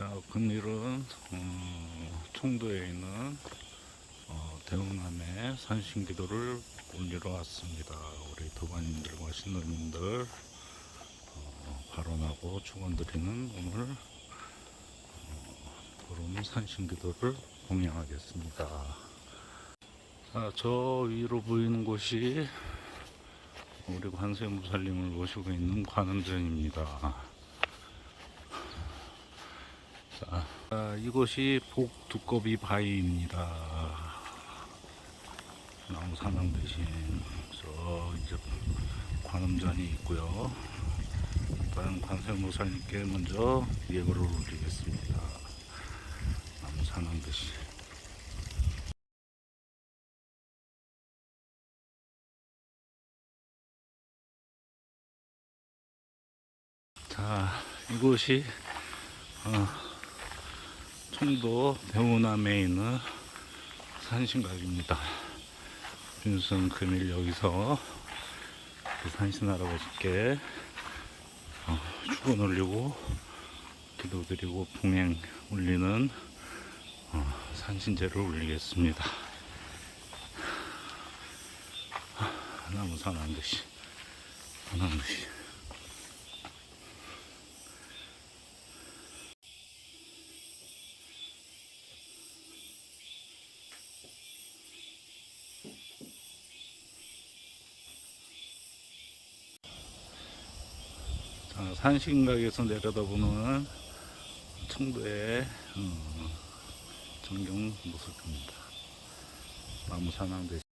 자, 금일은 어, 청도에 있는 어, 대운암의 산신기도를 올리러 왔습니다. 우리 도반님들과 신도님들 어, 발언하고 축원드리는 오늘 어, 보름 산신기도를 공양하겠습니다. 자, 저 위로 보이는 곳이 우리 관세음보살님을 모시고 있는 관음전입니다. 자, 아, 이곳이 복두꺼비 바위입니다. 사냥 대신 저 이제 관음전이 있고요. 일단 관세음보살님께 먼저 예고를 올리겠습니다. 사냥 대신. 자, 이곳이 어, 청도 대우남에 있는 산신각입니다. 윤승 금일 여기서 그 산신 할아버지께 어, 축원 올리고 기도 드리고 봉행 올리는 어, 산신제를 올리겠습니다. 나무 산한 듯이 산한 듯이 산신각에서 내려다보는 청도의 어, 전경 모습입니다. 나무 산항 대신